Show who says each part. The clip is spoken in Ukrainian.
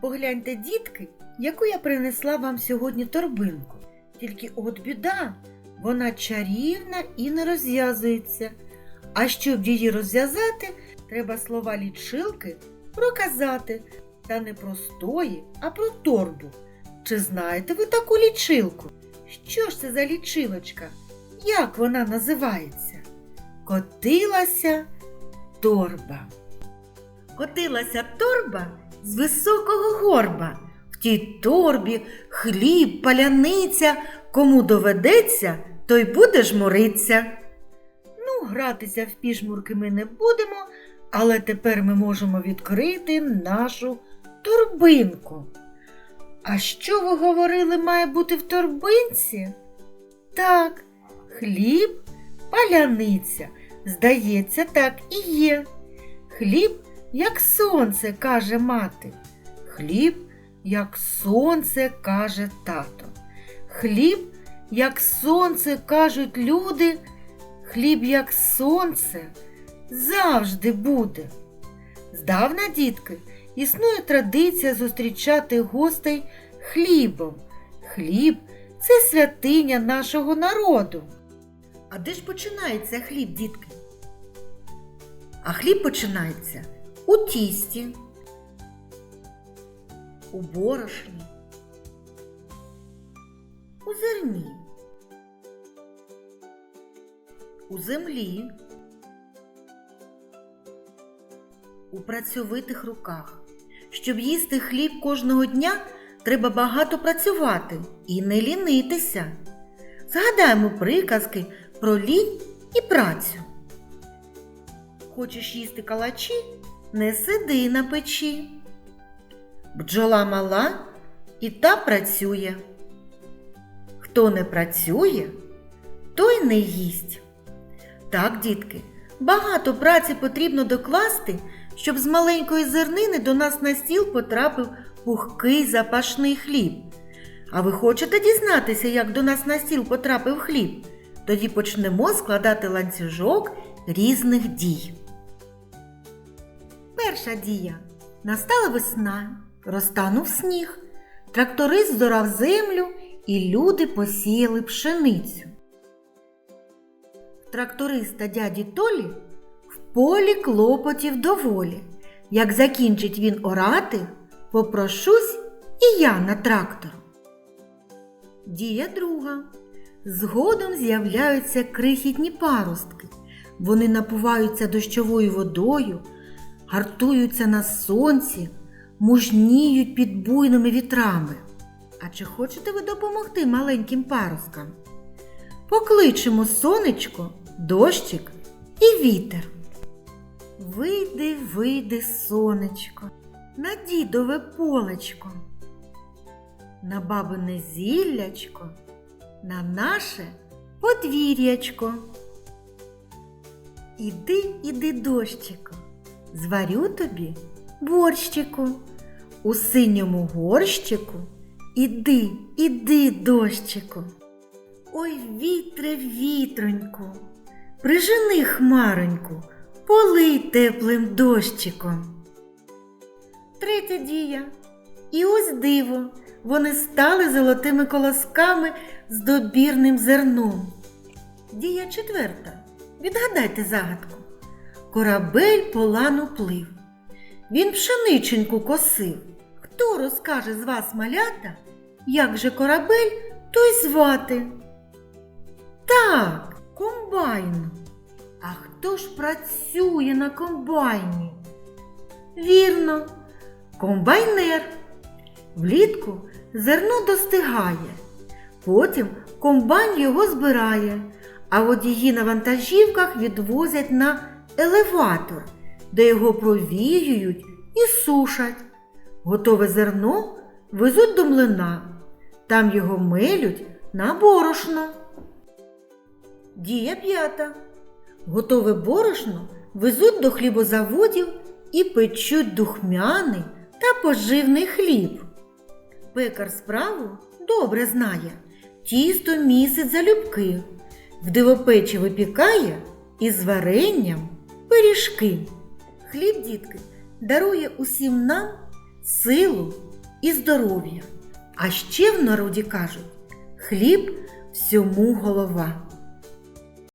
Speaker 1: Погляньте, дітки, яку я принесла вам сьогодні торбинку. Тільки от біда, вона чарівна і не розв'язується. А щоб її розв'язати, треба слова лічилки проказати. Та не простої, а про торбу. Чи знаєте ви таку лічилку? Що ж це за лічилочка? Як вона називається? Котилася торба. Котилася торба з високого горба. В тій торбі хліб, паляниця, кому доведеться, той буде жмуриться. Ну, гратися в пішмурки ми не будемо, але тепер ми можемо відкрити нашу торбинку. А що ви говорили має бути в торбинці? Так, хліб, паляниця. Здається, так і є. Хліб, як сонце, каже мати. Хліб, як сонце, каже тато. Хліб, як сонце, кажуть люди. Хліб, як сонце, завжди буде. Здавна, дітки, існує традиція зустрічати гостей хлібом. Хліб це святиня нашого народу. А де ж починається хліб, дітки? А хліб починається у тісті, у борошні, у зерні, у землі, у працьовитих руках. Щоб їсти хліб кожного дня, треба багато працювати і не лінитися. Згадаємо приказки про лінь і працю. Хочеш їсти калачі? Не сиди на печі. Бджола мала і та працює. Хто не працює, той не їсть. Так, дітки, багато праці потрібно докласти, щоб з маленької зернини до нас на стіл потрапив пухкий запашний хліб. А ви хочете дізнатися, як до нас на стіл потрапив хліб? Тоді почнемо складати ланцюжок різних дій. Перша дія. Настала весна, розтанув сніг, тракторист зорав землю і люди посіяли пшеницю. Тракториста дяді Толі в полі клопотів доволі. Як закінчить він орати, попрошусь і я на трактор. Дія друга. Згодом з'являються крихітні паростки. Вони напуваються дощовою водою, гартуються на сонці, мужніють під буйними вітрами. А чи хочете ви допомогти маленьким паросткам? Покличемо сонечко, дощик і вітер. Вийди, вийди, сонечко, на дідове полечко, на бабине зіллячко, на наше подвір'ячко. Іди, іди, дощику, зварю тобі борщику, у синьому горщику. Іди, іди, дощику. Ой, вітре, вітроньку, прижени хмароньку, полий теплим дощиком. Третя дія. І ось диво, вони стали золотими колосками з добірним зерном. Дія четверта. Відгадайте загадку. Корабель по лану плив. Він пшениченьку косив. Хто розкаже з вас, малята, як же корабель той звати? Так, комбайн. А хто ж працює на комбайні? Вірно, комбайнер. Влітку зерно достигає, потім комбайн його збирає, а водії на вантажівках відвозять на елеватор, де його провіюють і сушать. Готове зерно везуть до млина, там його милють на борошно. Дія п'ята. Готове борошно везуть до хлібозаводів і печуть духмяний та поживний хліб. Пекар справу добре знає, тісто місить залюбки, в дивопечі випікає із варенням пиріжки. Хліб, дітки, дарує усім нам силу і здоров'я. А ще в народі кажуть, хліб всьому голова.